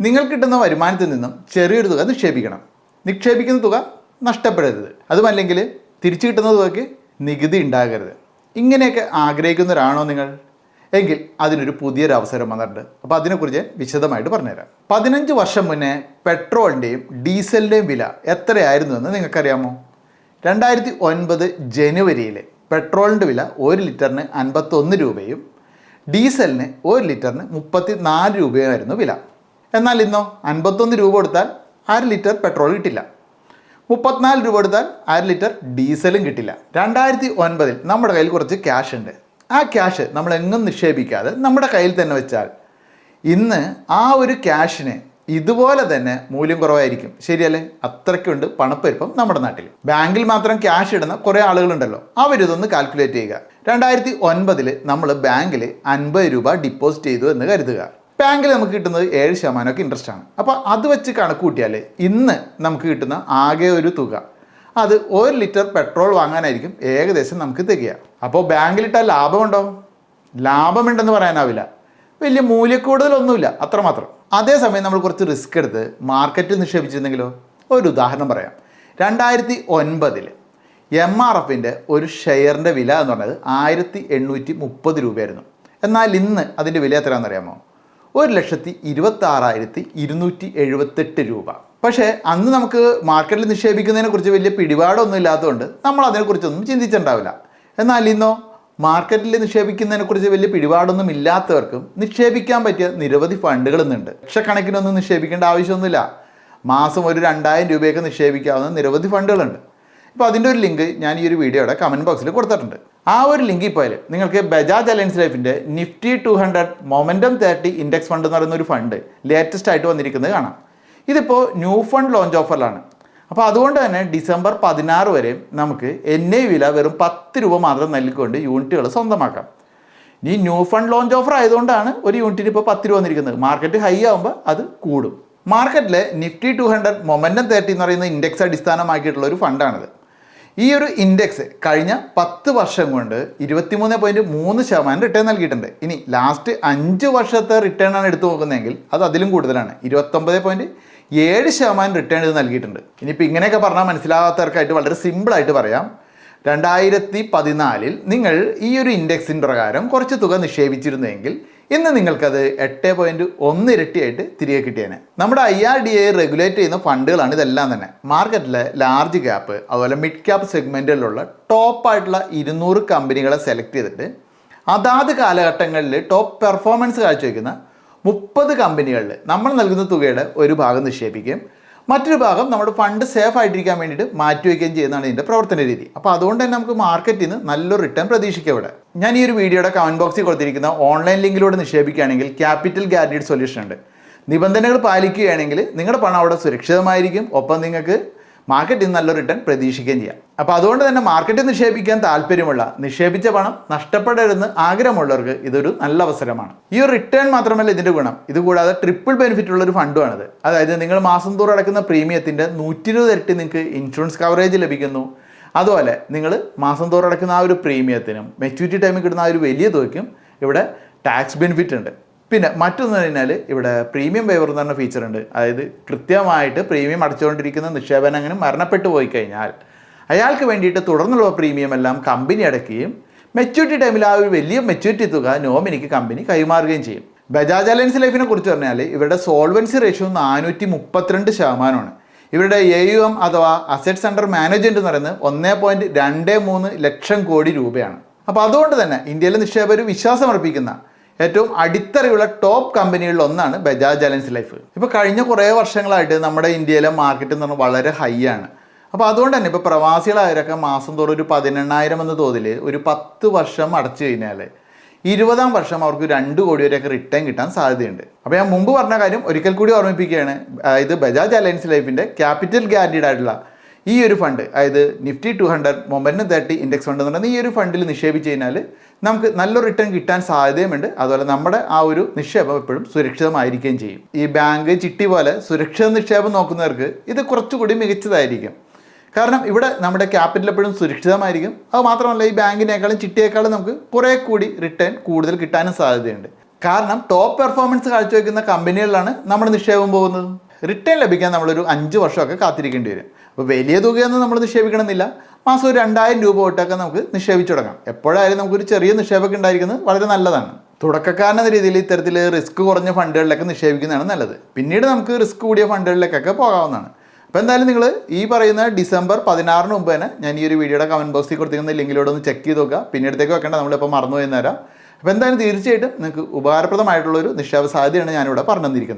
നിങ്ങൾ കിട്ടുന്ന വരുമാനത്തിൽ നിന്നും ചെറിയൊരു തുക നിക്ഷേപിക്കണം. നിക്ഷേപിക്കുന്ന തുക നഷ്ടപ്പെടരുത്. അതുമല്ലെങ്കിൽ തിരിച്ചു കിട്ടുന്ന തുകയ്ക്ക് നികുതി ഉണ്ടാകരുത്. ഇങ്ങനെയൊക്കെ ആഗ്രഹിക്കുന്നവരാണോ നിങ്ങൾ? എങ്കിൽ അതിനൊരു പുതിയൊരു അവസരം വന്നിട്ടുണ്ട്. അപ്പോൾ അതിനെക്കുറിച്ച് വിശദമായിട്ട് പറഞ്ഞുതരാം. പതിനഞ്ച് വർഷം മുന്നേ പെട്രോളിന്റെയും ഡീസലിന്റെയും വില എത്രയായിരുന്നു എന്ന് നിങ്ങൾക്കറിയാമോ? രണ്ടായിരത്തി ഒൻപത് ജനുവരിയിൽ പെട്രോളിന്റെ വില ഒരു ലിറ്ററിന് അൻപത്തൊന്ന് രൂപയും ഡീസലിന് ഒരു ലിറ്ററിന് മുപ്പത്തി നാല് രൂപയുമായിരുന്നു വില. എന്നാൽ ഇന്നോ അൻപത്തൊന്ന് രൂപ കൊടുത്താൽ അര ലിറ്റർ പെട്രോൾ കിട്ടില്ല. മുപ്പത്തിനാല് രൂപ കൊടുത്താൽ അര ലിറ്റർ ഡീസലും കിട്ടില്ല. രണ്ടായിരത്തി ഒൻപതിൽ നമ്മുടെ കയ്യിൽ കുറച്ച് ക്യാഷ് ഉണ്ട്. ആ ക്യാഷ് നമ്മൾ എങ്ങും നിക്ഷേപിക്കാതെ നമ്മുടെ കയ്യിൽ തന്നെ വെച്ചാൽ ഇന്ന് ആ ഒരു ക്യാഷിന് ഇതുപോലെ തന്നെ മൂല്യം കുറവായിരിക്കും. ശരിയല്ലേ? അത്രയ്ക്കുണ്ട് പണപ്പെരുപ്പം നമ്മുടെ നാട്ടിൽ. ബാങ്കിൽ മാത്രം ക്യാഷ് ഇടുന്ന കുറേ ആളുകളുണ്ടല്ലോ. അവരിതൊന്ന് കാൽക്കുലേറ്റ് ചെയ്യുക. രണ്ടായിരത്തി ഒൻപതിൽ നമ്മൾ ബാങ്കിൽ അൻപത് രൂപ ഡിപ്പോസിറ്റ് ചെയ്തു എന്ന് കരുതുക. ബാങ്കിൽ നമുക്ക് കിട്ടുന്നത് ഏഴ് ശതമാനമൊക്കെ ഇൻട്രസ്റ്റ് ആണ്. അപ്പോൾ അത് വെച്ച് കണക്ക് കൂട്ടിയാൽ ഇന്ന് നമുക്ക് കിട്ടുന്ന ആകെ ഒരു തുക അത് ഒരു ലിറ്റർ പെട്രോൾ വാങ്ങാനായിരിക്കും ഏകദേശം നമുക്ക് തികയുക അപ്പോൾ ബാങ്കിലിട്ടാൽ ലാഭമുണ്ടോ? ലാഭമുണ്ടെന്ന് പറയാനാവില്ല. വലിയ മൂല്യക്കൂടുതലൊന്നുമില്ല അത്രമാത്രം. അതേസമയം നമ്മൾ കുറച്ച് റിസ്ക് എടുത്ത് മാർക്കറ്റ് നിക്ഷേപിച്ചിരുന്നെങ്കിലോ ഒരു ഉദാഹരണം പറയാം. രണ്ടായിരത്തി ഒൻപതിൽ എം ആർ എഫിന്റെ ഒരു ഷെയറിന്റെ വില എന്ന് പറഞ്ഞത് ആയിരത്തി എണ്ണൂറ്റി മുപ്പത് രൂപയായിരുന്നു. എന്നാൽ ഇന്ന് അതിന്റെ വില എത്രയാണെന്ന് അറിയാമോ ഒരു ലക്ഷത്തി ഇരുപത്താറായിരത്തി ഇരുന്നൂറ്റി എഴുപത്തെട്ട് രൂപ. പക്ഷേ അന്ന് നമുക്ക് മാർക്കറ്റിൽ നിക്ഷേപിക്കുന്നതിനെ കുറിച്ച് വലിയ പിടിപാടൊന്നും ഇല്ലാത്തതുകൊണ്ട് നമ്മൾ അതിനെക്കുറിച്ചൊന്നും ചിന്തിച്ചിട്ടുണ്ടാവില്ല. എന്നാൽ ഇന്നോ മാർക്കറ്റിൽ നിക്ഷേപിക്കുന്നതിനെക്കുറിച്ച് വലിയ പിടിപാടൊന്നും ഇല്ലാത്തവർക്കും നിക്ഷേപിക്കാൻ പറ്റിയ നിരവധി ഫണ്ടുകൾ ഇന്നുണ്ട് ലക്ഷക്കണക്കിനൊന്നും നിക്ഷേപിക്കേണ്ട ആവശ്യമൊന്നുമില്ല. മാസം ഒരു രണ്ടായിരം രൂപയൊക്കെ നിക്ഷേപിക്കാവുന്ന നിരവധി ഫണ്ടുകളുണ്ട് ഇപ്പോൾ അതിന്റെ ഒരു ലിങ്ക് ഞാൻ ഈ ഒരു വീഡിയോയുടെ കമന്റ് ബോക്സിൽ കൊടുത്തിട്ടുണ്ട്. ആ ഒരു ലിങ്കിൽ ഇപ്പോൾ നിങ്ങൾക്ക് ബജാജ് അലയൻസ് ലൈഫിന്റെ Nifty two hundred momentum thirty index fund എന്ന് പറയുന്ന ഒരു ഫണ്ട് ലേറ്റസ്റ്റ് ആയിട്ട് വന്നിരിക്കുന്നത് കാണാം. ഇതിപ്പോൾ ന്യൂ ഫണ്ട് ലോഞ്ച് ഓഫറിലാണ് അപ്പോൾ അതുകൊണ്ട് തന്നെ ഡിസംബർ പതിനാറ് വരെ നമുക്ക് എൻ ഐ വില വെറും പത്ത് രൂപ മാത്രം നൽകിക്കൊണ്ട് യൂണിറ്റുകൾ സ്വന്തമാക്കാം. ഈ ന്യൂ ഫണ്ട് ലോഞ്ച് ഓഫർ ആയതുകൊണ്ടാണ് ഒരു യൂണിറ്റിന് ഇപ്പോൾ പത്ത് രൂപ വന്നിരിക്കുന്നത്. മാർക്കറ്റ് ഹൈ ആകുമ്പോൾ അത് കൂടും. മാർക്കറ്റിലെ Nifty two hundred momentum thirty എന്ന് പറയുന്ന ഇൻഡെക്സ് അടിസ്ഥാനമാക്കിയിട്ടുള്ള ഒരു ഫണ്ടാണിത് ഈ ഒരു ഇൻഡെക്സ് കഴിഞ്ഞ പത്ത് വർഷം കൊണ്ട് ഇരുപത്തിമൂന്ന് പോയിന്റ് മൂന്ന് ശതമാനം റിട്ടേൺ നൽകിയിട്ടുണ്ട്. ഇനി ലാസ്റ്റ് അഞ്ച് വർഷത്തെ റിട്ടേൺ ആണ് എടുത്തു നോക്കുന്നതെങ്കിൽ അത് അതിലും കൂടുതലാണ്. ഇരുപത്തൊമ്പത് പോയിന്റ് ഏഴ് ശതമാനം റിട്ടേൺ ഇത് നൽകിയിട്ടുണ്ട്. ഇനിയിപ്പോൾ ഇങ്ങനെയൊക്കെ പറഞ്ഞാൽ മനസ്സിലാകാത്തവർക്കായിട്ട് വളരെ സിമ്പിളായിട്ട് പറയാം. രണ്ടായിരത്തി പതിനാലിൽ നിങ്ങൾ ഈ ഒരു ഇൻഡെക്സിൻ പ്രകാരം കുറച്ച് തുക നിക്ഷേപിച്ചിരുന്നെങ്കിൽ ഇന്ന് നിങ്ങൾക്കത് എട്ട് പോയിന്റ് ഒന്ന് ഇരട്ടിയായിട്ട് തിരികെ കിട്ടിയേനെ. നമ്മുടെ I R D A regulate ചെയ്യുന്ന ഫണ്ടുകളാണ് ഇതെല്ലാം തന്നെ. മാർക്കറ്റിലെ ലാർജ് ക്യാപ്പ് അതുപോലെ മിഡ് ക്യാപ്പ് സെഗ്മെന്റിലുള്ള ടോപ്പ് ആയിട്ടുള്ള ഇരുന്നൂറ് കമ്പനികളെ സെലക്ട് ചെയ്തിട്ട് അതാത് കാലഘട്ടങ്ങളിൽ ടോപ്പ് പെർഫോമൻസ് കാഴ്ചവെക്കുന്ന മുപ്പത് കമ്പനികളിൽ നമ്മൾ നൽകുന്ന തുകയുടെ ഒരു ഭാഗം നിക്ഷേപിക്കുകയും മറ്റൊരു ഭാഗം നമ്മുടെ ഫണ്ട് സേഫ് ആയിട്ടിരിക്കാൻ വേണ്ടിയിട്ട് മാറ്റിവെക്കുകയും ചെയ്യുന്നതാണ് ഇതിന്റെ പ്രവർത്തന രീതി. അപ്പോൾ അതുകൊണ്ട് തന്നെ നമുക്ക് മാർക്കറ്റിൽ നിന്ന് നല്ലൊരു റിട്ടേൺ പ്രതീക്ഷിക്കാം ഇവിടെ. ഞാൻ ഈ ഒരു വീഡിയോയുടെ കമന്റ് ബോക്സിൽ കൊടുത്തിരിക്കുന്ന ഓൺലൈൻ ലിങ്കിലൂടെ നിക്ഷേപിക്കുകയാണെങ്കിൽ ക്യാപിറ്റൽ ഗ്യാരണ്ടീഡ് സൊല്യൂഷൻ ഉണ്ട്. നിബന്ധനകൾ പാലിക്കുകയാണെങ്കിൽ നിങ്ങളുടെ പണം അവിടെ സുരക്ഷിതമായിരിക്കും. ഒപ്പം നിങ്ങൾക്ക് മാർക്കറ്റിൽ നിന്ന് നല്ലൊരു റിട്ടേൺ പ്രതീക്ഷിക്കുകയും ചെയ്യാം. അപ്പോൾ അതുകൊണ്ട് തന്നെ മാർക്കറ്റിൽ നിക്ഷേപിക്കാൻ താല്പര്യമുള്ള നിക്ഷേപിച്ച പണം നഷ്ടപ്പെടരുതെന്ന് ആഗ്രഹമുള്ളവർക്ക് ഇതൊരു നല്ല അവസരമാണ്. ഈ ഒരു റിട്ടേൺ മാത്രമല്ല ഇതിന്റെ ഗുണം. ഇത് കൂടാതെ ട്രിപ്പിൾ ബെനിഫിറ്റ് ഉള്ള ഒരു ഫണ്ടുമാണിത് അതായത് നിങ്ങൾ മാസം തോറും അടക്കുന്ന പ്രീമിയത്തിന്റെ നൂറ്റി ഇരുപത് ഇരട്ടി നിങ്ങൾക്ക് ഇൻഷുറൻസ് കവറേജ് ലഭിക്കുന്നു. അതുപോലെ നിങ്ങൾ മാസം തോറും അടക്കുന്ന ആ ഒരു പ്രീമിയത്തിനും മെച്യൂരിറ്റി ടൈമിൽ കിട്ടുന്ന ആ ഒരു വലിയ തുകയ്ക്കും ഇവിടെ ടാക്സ് ബെനിഫിറ്റ് ഉണ്ട്. പിന്നെ മറ്റൊന്ന് കഴിഞ്ഞാൽ ഇവിടെ പ്രീമിയം വേവർ എന്ന് പറഞ്ഞ ഫീച്ചർ ഉണ്ട്. അതായത് കൃത്യമായിട്ട് പ്രീമിയം അടച്ചുകൊണ്ടിരിക്കുന്ന നിക്ഷേപനം അങ്ങനെ മരണപ്പെട്ടു പോയി കഴിഞ്ഞാൽ അയാൾക്ക് വേണ്ടിയിട്ട് തുടർന്നുള്ള പ്രീമിയം എല്ലാം കമ്പനി അടയ്ക്കുകയും മെച്യൂരിറ്റി ടൈമിൽ ആ ഒരു വലിയ മെച്യൂരിറ്റി തുക നോമിനിക്ക് കമ്പനി കൈമാറുകയും ചെയ്യും. ബജാജ് അലയൻസ് ലൈഫിനെ കുറിച്ച് പറഞ്ഞാൽ ഇവരുടെ സോൾവൻസി റേഷ്യോ നാനൂറ്റി മുപ്പത്തിരണ്ട് ശതമാനമാണ്. ഇവരുടെ എ യു എം അഥവാ അസറ്റ്സ് അണ്ടർ മാനേജ്മെന്റ് എന്ന് പറയുന്നത് ഒന്നേ പോയിന്റ് രണ്ട് മൂന്ന് ലക്ഷം കോടി രൂപയാണ്. അപ്പോൾ അതുകൊണ്ട് തന്നെ ഇന്ത്യയിലെ നിക്ഷേപകർ വിശ്വാസം അർപ്പിക്കുന്ന ഏറ്റവും അടിത്തറയുള്ള ടോപ്പ് കമ്പനികളിൽ ഒന്നാണ് ബജാജ് അലയൻസ് ലൈഫ് ഇപ്പോൾ കഴിഞ്ഞ കുറേ വർഷങ്ങളായിട്ട് നമ്മുടെ ഇന്ത്യയിലെ മാർക്കറ്റ് എന്ന് പറഞ്ഞാൽ വളരെ ഹൈ ആണ്. അപ്പോൾ അതുകൊണ്ട് തന്നെ ഇപ്പോൾ പ്രവാസികളായവരൊക്കെ മാസം തോറും ഒരു പതിനെണ്ണായിരം എന്ന തോതിൽ ഒരു പത്ത് വർഷം അടച്ചു കഴിഞ്ഞാൽ ഇരുപതാം വർഷം അവർക്ക് രണ്ട് കോടി വരെയൊക്കെ റിട്ടേൺ കിട്ടാൻ സാധ്യതയുണ്ട്. അപ്പോൾ ഞാൻ മുമ്പ് പറഞ്ഞ കാര്യം ഒരിക്കൽ കൂടി ഓർമ്മിപ്പിക്കുകയാണ്. ഇത് ബജാജ് അലയൻസ് ലൈഫിന്റെ ക്യാപിറ്റൽ ഗ്യാരണ്ടീഡ് ആയിട്ടുള്ള ഈ ഒരു ഫണ്ട് അതായത് Nifty two hundred momentum thirty index fund എന്ന് പറയുന്നത് ഈ ഒരു ഫണ്ടിൽ നിക്ഷേപിച്ച് കഴിഞ്ഞാൽ നമുക്ക് നല്ലൊരു റിട്ടേൺ കിട്ടാൻ സാധ്യതയുമുണ്ട്. അതുപോലെ നമ്മുടെ ആ ഒരു നിക്ഷേപം എപ്പോഴും സുരക്ഷിതമായിരിക്കുകയും ചെയ്യും. ഈ ബാങ്ക് ചിട്ടി പോലെ സുരക്ഷിത നിക്ഷേപം നോക്കുന്നവർക്ക് ഇത് കുറച്ചുകൂടി മികച്ചതായിരിക്കും. കാരണം ഇവിടെ നമ്മുടെ ക്യാപിറ്റൽ എപ്പോഴും സുരക്ഷിതമായിരിക്കും. അത് മാത്രമല്ല ഈ ബാങ്കിനേക്കാളും ചിട്ടിയേക്കാളും നമുക്ക് കുറേ കൂടി റിട്ടേൺ കൂടുതൽ കിട്ടാനും സാധ്യതയുണ്ട്. കാരണം ടോപ്പ് പെർഫോമൻസ് കാഴ്ചവെക്കുന്ന കമ്പനികളിലാണ് നമ്മൾ നിക്ഷേപം പോകുന്നത്. റിട്ടേൺ ലഭിക്കാൻ നമ്മളൊരു അഞ്ച് വർഷമൊക്കെ കാത്തിരിക്കേണ്ടി വരും. അപ്പോൾ വലിയ തുകയൊന്നും നമ്മൾ നിക്ഷേപിക്കണമെന്നില്ല. മാസം ഒരു രണ്ടായിരം രൂപ തൊട്ടൊക്കെ നമുക്ക് നിക്ഷേപിച്ചു തുടങ്ങാം. എപ്പോഴായാലും നമുക്കൊരു ചെറിയ നിക്ഷേപമൊക്കെ ഉണ്ടായിരിക്കുന്നത് വളരെ നല്ലതാണ്. തുടക്കക്കാരനെന്ന രീതിയിൽ ഇത്തരത്തിൽ റിസ്ക് കുറഞ്ഞ ഫണ്ടുകളിലൊക്കെ നിക്ഷേപിക്കുന്നതാണ് നല്ലത്. പിന്നീട് നമുക്ക് റിസ്ക് കൂടിയ ഫണ്ടുകളിലേക്കൊക്കെ പോകാവുന്നതാണ്. അപ്പോൾ എന്തായാലും നിങ്ങൾ ഈ പറയുന്ന ഡിസംബർ പതിനാറിന് മുമ്പ് തന്നെ ഞാൻ ഈ ഒരു വീഡിയോയുടെ കമന്റ് ബോക്സിൽ കൊടുത്തിരിക്കുന്ന ലിങ്കിലൂടെ ഒന്ന് ചെക്ക് ചെയ്ത് നോക്കുക. പിന്നീടത്തേക്ക് വെക്കേണ്ട നമ്മളിപ്പോൾ മറന്നു പോയി തരാം അപ്പോൾ എന്തായാലും തീർച്ചയായിട്ടും നിങ്ങൾക്ക് ഉപകാരപ്രദമായിട്ടുള്ളൊരു നിക്ഷേപ സാധ്യതയാണ് ഞാനിവിടെ പറഞ്ഞു തന്നിരിക്കുന്നത്